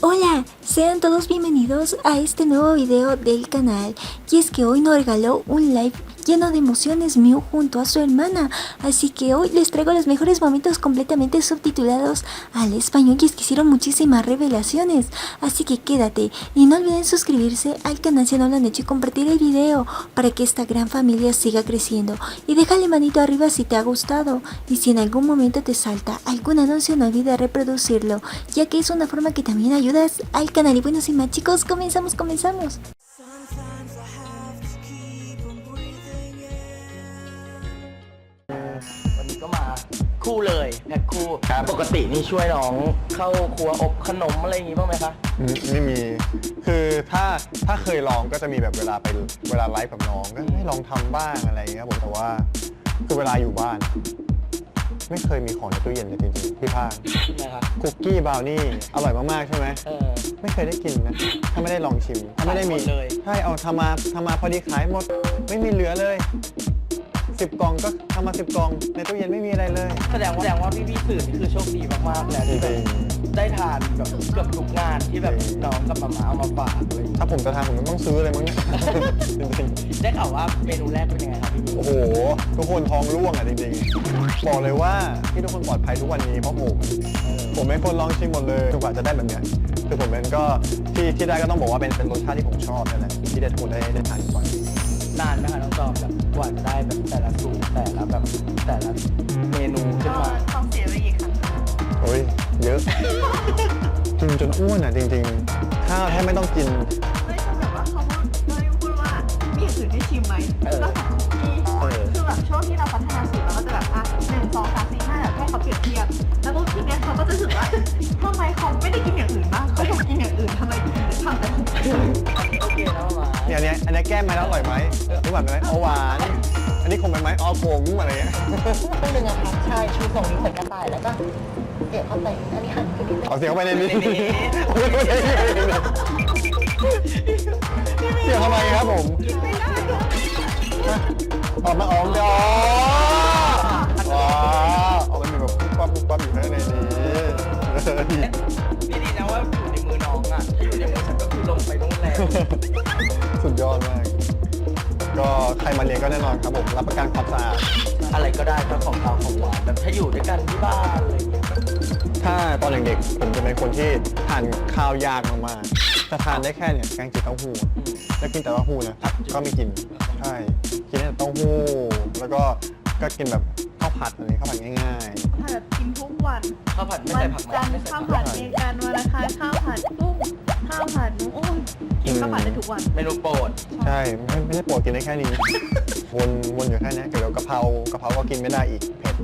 Hola, sean todos bienvenidos a este nuevo video del canal y es que hoy nos regaló un live lleno de emociones Mew junto a su hermana. Así que hoy les traigo los mejores momentos completamente subtitulados al español y es que hicieron muchísimas revelaciones. Así que quédate y no olviden suscribirse al canal si no lo han hecho y compartir el video para que esta gran familia siga creciendo. Y déjale manito arriba si te ha gustado y si en algún momento te salta algún anuncio no olvides reproducirlo ya que es una forma que también ayudas al canal. Y bueno sin más chicos comenzamos comenzamos คู่เลยแพ็คคู่ครับปกตินี่ช่วยน้องเข้าครัวอบขนมอะไรอย่างงี้บ้างไหมคะอืมไม่มี คือถ้าถ้าเคยลองก็จะมีแบบเวลาไปเวลาไลฟ์กับน้องก็ให้ลองทำบ้างอะไรอย่างเงี้ยครับผมแต่ว่า คือเวลาอยู่บ้าน ไม่เคยมีของในตู้เย็นเลยจริงๆพี่ภาคใช่ไหมคะคุกกี้บราวนี่อร่อยมากๆใช่ไหม เออ ไม่เคยได้กินนะ ถ้าไม่ได้ลองชิม ถ้าไม่ได้มีขายหมดเลย ใช่เอาทำมาทำมาพอดีขายหมด ไม่มีเหลือเลย สิบกล่องก็ทำมาสิบกล่องในตู้เย็นไม่มีอะไรเลยแสดงว่าแสดงว่าพี่พี่ๆสื่อนี่คือโชคดีมากๆแหละจที่แบบริงได้ทานแบบเกือบทุกงานที่แบบน้องกับมาม่าเอามาฝากอะไรอย่างๆงี้ถ้าผมจะทานผมต้องซื้อเลยมั้งเนี่ย จริงๆได้ข่าวว่าเมนูแรกเป็นยังไงครับพี่พี่โอ้โห ทุกคนท้องร่วงอะจริงๆ บอกเลยว่าที่ทุกคนปลอดภัยทุกวันนี้เพราะผม ผมเป็นคนลองชิมหมดเลยจนกว่าจะได้แบบเนี้ยคือผมเป็นก็ที่ที่ได้ก็ต้องบอกว่าเป็นเป็นรสชาติที่ผมชอบนั่นแหละที่ได้ทุกคนได้ได้ทานก่อน นานไหมคะน้องจอมแบบกว่าจะได้แบบแต่ละสูตรแต่ละแบบแต่ละเมนูขึ้นมาต้องเสียไปอีกครั้งโอ้ยเยอะ กินจนอ้วนอะจริงๆ ข้าวแทบไม่ต้องกินไม่ใช่แบบว่าเขาพูดเราพูดว่ามีอย่างอื่นให้ชิมไหมนอกจากคุกกี้ นี่ยอันเนี้ยอันเนี้ยแก้มมาแล้วอร่อยไหมรู้แบบไหมเอาหวาน อันนี้คงเป็นไหมอ๋อผงอะไรเงี้ยตู้หนึ่งอะค่ะใช่ชูส่งนี้ใส่กระต่ายแล้วก็เดี๋ยวเข้าไปอันนี้หั่นขึ้นนิดนึงเอาเสียงเข้าไปในนี้เสียงทำไมครับผมออกมาออกเดี๋ยวว้าวเอามันมีแบบปุ๊บปั๊บปุ๊บปั๊บอยู่ข้างในนี้นี่ดีนะว่าอยู่ในมือน้องอะถ้าอยู่ในมือฉันก็คือลงไปนู่นแล้ว สุดยอดมาก ก็ใครมาเรียนก็แน่นอนครับผม รับประกันความสะอาด อะไรก็ได้ก็ของเราของหวานแบบถ้าอยู่ด้วยกันที่บ้านอะไรอย่างเงี้ยถ้าตอนเด็กๆผมจะเป็นคนที่ทานข้าวยากมากๆจะทานได้แค่เนี่ยแกงจืดเต้าหู้แล้วกินแต่เต้าหู้นะผัดก็ไม่กิน ใช่ กินแต่เต้าหู้ แล้วก็ก็กินแบบข้าวผัดอะไรข้าวผัดง่ายถ้าแบบกินทุกวันข้าวผัดไม่วัใส่นผักจันทไม่ร์ใส่ข้าวผัผักดเมกันวันอังคารข้าวผัดกุ้ง ข้าวผัดหมูโอ้ยกินข้าวผัดได้ทุกวัน เมนูโปรดๆใช่ไม่ไม่ได้โปรดกินได้แค่นี้ วนวนอยู่แค่นี้เดี๋ยวกะเพรากะเพราก็กินไม่ได้อีกเผ็ด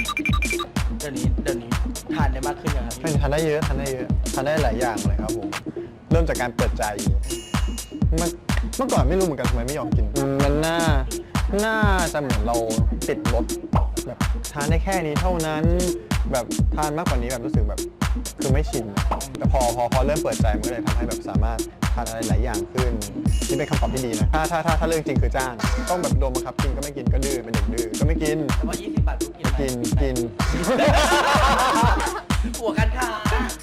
เดี๋ยวนี้เดี๋ยวนี้ทานได้มากขึ้นยังครับไม่พี่ทานได้เยอะทานได้เยอะทานได้หลายอย่างเลยครับผมเริ่มจากการเปิดใจมันเมื่อก่อนไม่รู้เหมือนกันทำไมไม่ยอมกิน มันน่า น่าจะเหมือนเราติดรสแบบทานได้แค่นี้เท่านั้น แบบทานมากกว่านี้แบบรู้สึกแบบคือไม่ชินอะแต่พอพอพอเริ่มเปิดใจมันก็เลยทำให้แบบสามารถทานอะไรหลายอย่างขึ้นนี่เป็นคำตอบที่ดีนะถ้าถ้าถ้าถ้าเรื่องจริงคือจ้าง ต้องแบบโดนบังคับกินก็ไม่กินก็ดื้อเป็นเด็กดื้อก็ไม่กิน แต่ว่า 20 บาททุกกินไหมกินกินหัวกันค้า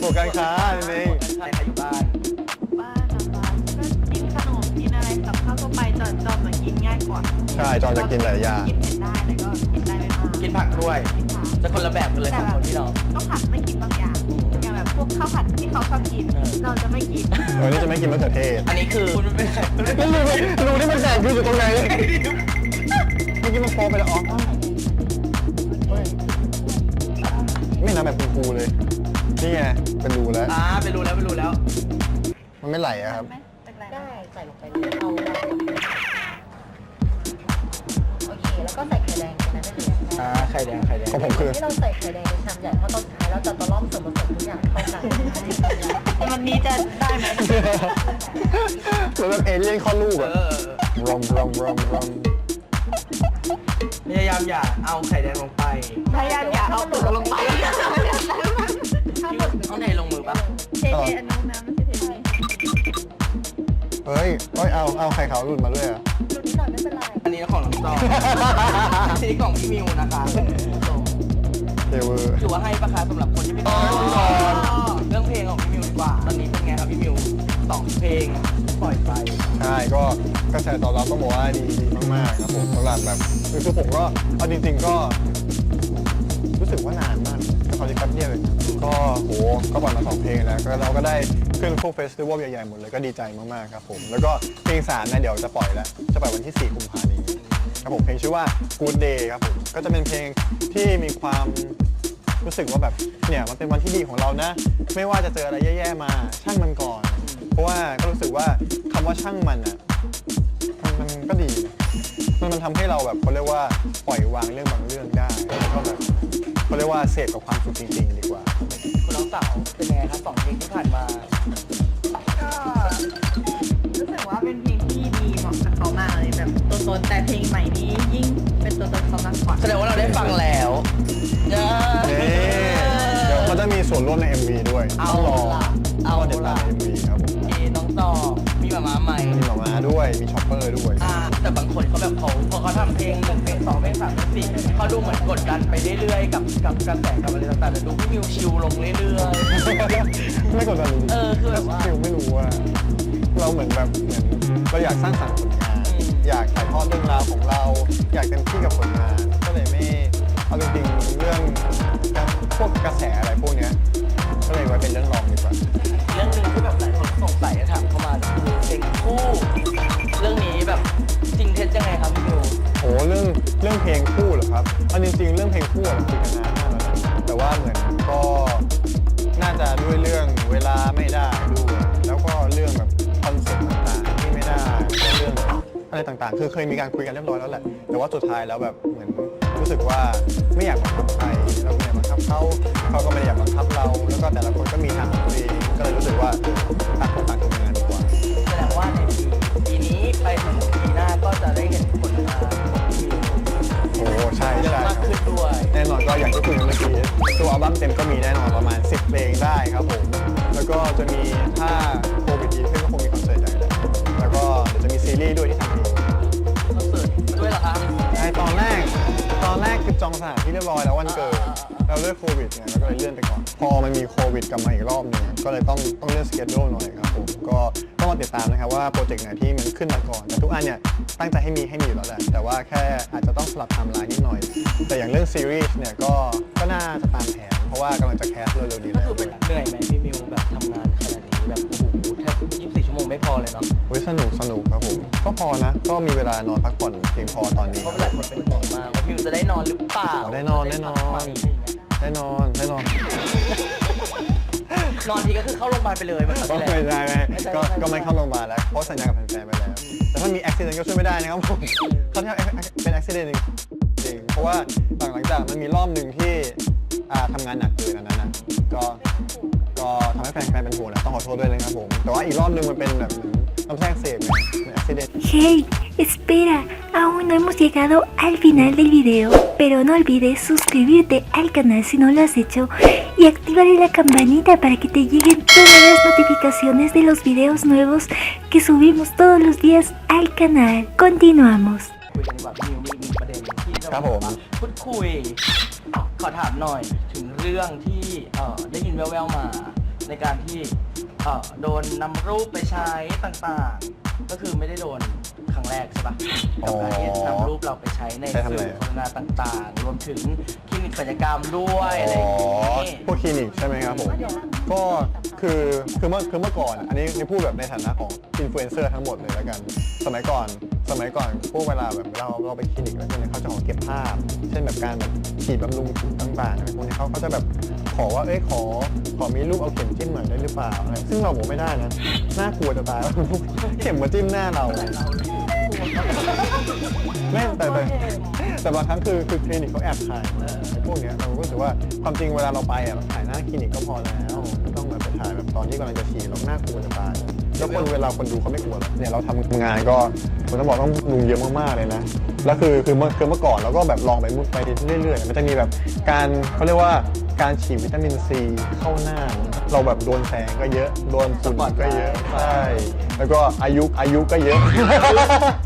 บวกการค้าจริงใครใครอยู่บ้าน บ้านนะคะก็กินขนมกินอะไรกับข้าวทั่วไปจอนจอนมากินง่ายกว่าใช่จอนจะกินหลายอย่างกินเผ็ดได้แต่ก็กินได้ไม่มากกินผักด้วย กินผัก จะคนละแบบกันเลยสองคนพี่น้องก็ผัดไม่กินบางอย่าง อย่างแบบพวกข้าวผัดที่เขาชอบกิน เออ เราจะไม่กินวันนี้จะไม่กินมะเขือเทศอันนี้คือคุณไม่เป็นใครรูรูที่มันแตกคืออยู่ตรงไหนเมื่อกี้มันโฟไปแล้วอ๋อเฮ้ยไม่น้ำแบบคุณครูเลย นี่ไงเป็นรูแล้ว อ่าไปรู้แล้วไปรู้แล้ว มันไม่ไหลอะครับไหมแรกๆได้ใส่ลงไปเลยเอา อ่าไข่แดงไข่แดงของผมคือ ที่เราใส่ไข่แดงในชามใหญ่เพราะตอนสุดท้ายเราจะตะล่อมส่วนผสมทุกอย่างเข้ากันวันนี้จะได้ไหมเหมือนแบบเอเลี่ยนข้อดลูกเออะอเออเออรอมรอมรอมรอมพยายามอย่าเอาไข่แดงลงไปพยายามอย่าเอาตัวลงไปถ้าหมดเอาในลงมือปะเทเทอันนู้นนะไม่ใช่เทนี้เฮ้ยเฮ้ยเอาเอาไข่ขาวหลุดมาด้วยอะดูนิดหน่อย ไม่เป็นไรอันนี้ของน้องจอมอันนี้ของพี่มิวนะคะเทเวอร์ถือว่าให้ประคาสำหรับคนที่ไม่ได้เรื่องเพลงของพี่มิวดีกว่า ตอนนี้เป็นไงครับพี่มิวสองเพลงปล่อยไปใช่ก็กระแสตอบรับต้องบอกว่าดีดีมากๆครับผมสำหรับแบบคือคือผมก็เอาจริง ๆ ก็รู้สึกว่านานมากก็เขาจะแป๊บเดียวเองก็โหก็ปล่อยมาสองเพลงแล้วก็เราก็ได้ ขึ้นพวกเฟสติวัลใหญ่ๆหมดเลยก็ดีใจมากๆครับผม แล้วก็เพลงสามนี่ยเดี๋ยวจะปล่อยแล้ว จะปล่อยวันที่ 4 กุมภาพันธ์นี้ครับผมเพลงชื่อว่า Good Day ครับผมก็จะเป็นเพลงที่มีความรู้สึกว่าแบบเนี่ยมันเป็นวันที่ดีของเรานะ ไม่ว่าจะเจออะไรแย่ๆมาช่างมันก่อน เพราะว่าก็รู้สึกว่าคำว่าช่างมันอะมันมันก็ดี มันมันทำให้เราแบบเขาเรียกว่าปล่อยวางเรื่องบางเรื่องได้แล้วก็แบบเขาเรียกว่าเสพกับความสุขจริงๆ ดีกว่า คุณน้องสาวเป็นไงครับสองเพลงที่ผ่านมา ก็รู้สึกว่าเป็นเพลงที่ดีเหมาะกับเขามากเลยแบบตัวตนแต่เพลงใหม่นี้ยิ่งเป็นตัวตนเขามากกว่าแสดงว่าเราได้ฟังแล้วเย้นี่เดี๋ยวเขาจะมีส่วนร่วมใน MV ด้วยเอาต้องรอล่ะเอาต้องติดตามล่ะใน MV ครับผม เอน้องต่อมี หมาม้าใหม่มีหมาม้าด้วย มีช็อปเปอร์ด้วย อ่าแต่บางคนเขาแบบเขาพอเขาทำเพลงหนึ่งเพลงสองเพลงสามเพลงสี่เขาดูเหมือนกดดันไปเรื่อยๆกับกับกระแสกับอะไรต่างๆแต่ดูพี่มิวชิลลงเรื่อยไม่กดดันจริงๆเออคือแบบว่า ฟิลไม่รู้ว่า เราเหมือนแบบเหมือนเราอยากสร้างสรรค์ผลงานอืมอยากถ่ายทอดเรื่องราวของเรา อยากเต็มที่กับผลงาน ก็เลยไม่เอาจริงๆเรื่องการพวกกระแสอะไรพวกเนี้ย ก็เลยไว้เป็นเรื่องรองดีกว่าๆเรื่องหนึ่งที่แบบหลาย คนสงสัยถามเข้ามาคือเพลงคู่ เรื่องนี้แบบจริงเท็จยังไงครับพี่มิวโหเรื่องเรื่องเพลงคู่เหรอครับเอาจริงๆเรื่องเพลงคู่เราคุยกันนานมากแล้วนะแต่ว่าเหมือนก็น่าจะด้วยเรื่องเวลาไม่ได้ด้วยแล้วก็เรื่องแบบคอนเซ็ปต์ต่างๆที่ไม่ได้แล้วก็เรื่องอะไรต่างๆ คือเคยมีการคุยกันเรียบร้อยแล้วแหละ แต่ว่าสุดท้ายแล้วแบบเหมือนรู้สึกว่าไม่อยากบังคับใครเราไม่อยากบังคับเขาเขาก็ไม่ได้อยากบังคับเรา แล้วก็แต่ละคนก็มีทางของตัวเองก็เลยรู้สึกว่า ก็อย่างที่คุยกันเมื่อกี้ตัวอัลบั้มเต็มก็มีแน่นอนประมาณ 10 เพลงได้ครับผม แล้วก็จะมีถ้าโควิดดีขึ้นก็คงมีคอนเสิร์ตใหญ่แหละแล้วก็เดี๋ยวจะมีซีรีส์ด้วยที่ทำเองคอนเสิร์ตด้วยเหรอคะใช่ตอนแรกตอนแรกคือจองสถานที่เรียบร้อยแล้ววันเกิด แล้วด้วยโควิดเนี่ยแล้วก็เลยเลื่อนไปก่อน พอมันมีโควิดกลับมาอีกรอบหนึงก็เลยต้องต้องเลื่อนสเกจโดหน่อยครับผมก็ต้องมาติดตามนะครับว่าโปรเจกต์ไหนที่มันขึ้นมาก่อนแต่ทุกอันเนี่ยตั้งใจให้มีให้มีอยู่แล้วแหละแต่ว่าแค่อาจจะต้องสลับไทม์ไลน์นิดหน่อย แต่อย่างเรื่องซีรีส์เนี่ยก็ก็น่าจะตามแผนเพราะว่ากำลังจะแคสเร็วๆนี้ก็แล้วคือเป็นเหนื่อยไหมพี่มิวแบบทำงานขนาดนี้แบบโอ้โหแทบ24 ชั่วโมงไม่พอเลยเนาะเฮ้ยสนุกสนุกครับผมก็พอนะ ก็มีเวลานอนพักผ่อนเพียงพอตอนนี้ เพราะหลายคนเป็นห่วงมากว่าพี่มิวจะได้นอนหรือเปล่าได้นอนได้นอน จะได้พักไหมอะไรอย่างเงี้ย แน่นอนแน่นอนนอนทีก็คือเข้าโรงพยาบาลไปเลยเหมือนครั้งก็ที่แล้วไม่ได้ไหมก็ก็ไม่เข้าโรงพยาบาลแล้วเพราะสัญญากับแฟนๆไปแล้ว แต่ถ้ามีอุบิเหตุก็ช่วยไม่ได้นะครับผมเขาที่เป็นอุบิเหตุจริงๆเพราะว่าหลังหลังจากมันมีรอบหนึ่งที่อ่าทำงานหนักเกินอันนั้นนะก็ก็ทำให้แฟนๆเป็นห่วงแหละต้องขอโทษด้วยนะครับผมแต่ว่าอีกรอบหนึ่งมันเป็นแบบเหมือน ลำไส้อักเสบไงเป็นอุบิเหตุ Hey, espera, aún no hemos llegado al final del video, pero no olvides suscribirte al canal si no lo has hecho y activaré la campanita para que te lleguen todas las notificaciones de los videos nuevos que subimos todos los días al canal. Continuamos. คุยกันดีกว่าพี่มิวมีอีกประเด็นที่จะ ครับผม พูดคุย ขอถามหน่อยถึงเรื่องที่เอ่อได้ยินแว่วๆมา ในการที่ เอ่อโดนนำรูปไปใช้ต่างๆ ก็คือไม่ได้โดนครั้งแรกใช่ปะกับการที่นำรูปเราไปใช้ในใช้ทำอะไร สื่อโฆษณาต่างๆ รวมถึงคลินิกศัลยกรรมด้วยอะไรอย่างนี้ พวกคลินิกใช่ไหมครับผม ก็คือคือเมื่อคือเมื่อก่อน อันนี้นี่พูดแบบในฐานะของอินฟลูเอนเซอร์ทั้งหมดเลยแล้วกัน สมัยก่อน สมัยก่อนพวกเวลาแบบเราเราไปคลินิกแล้วพวกนี้เขาจะขอเก็บภาพ เช่นแบบการแบบฉีดบำรุงผิวต่างๆอะไรพวกนี้เขาเขาจะแบบขอว่าเอ้ยขอขอมีรูปเอาเข็มจิ้มหน่อยได้หรือเปล่าอะไรซึ่งเราบอกไม่ได้นะน่ากลัวจะตายว่าเข็มมาจิ้มหน้าเรา ไม่แต่แต่แต่บางครั้งคือคือคลินิกเขาแอบถ่ายมาไอ้พวกเนี้ยเราก็รู้สึกว่าความจริงเวลาเราไปอะเราถ่ายหน้าคลินิกก็พอแล้วไม่ต้องแบบไปถ่ายแบบตอนที่กำลังจะฉีดเราน่ากลัวจะตาย แล้วคนเวลาคนดูเขาไม่กลัวเนี่ยเราทำงานก็ผมต้องบอกต้องลุงเยอะมากๆเลยนะแล้วคือคือเมื่อคือเมื่อก่อนเราก็แบบลองไปมุดไปเรื่อยๆ มันจะมีแบบการเขาเรียกว่าการฉีดวิตามินซีเข้าหน้า เราแบบโดนแสงก็เยอะ โดนสุ่นก็เยอะใช่แล้วก็อายุอายุก็เยอะ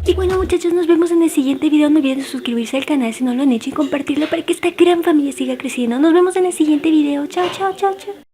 Y bueno muchachos, nos vemos en el siguiente video. No olviden suscribirse al canal si no lo han hecho y compartirlo para que esta gran familia siga creciendo. Nos vemos en el siguiente video. Chao, chao, chao, chao.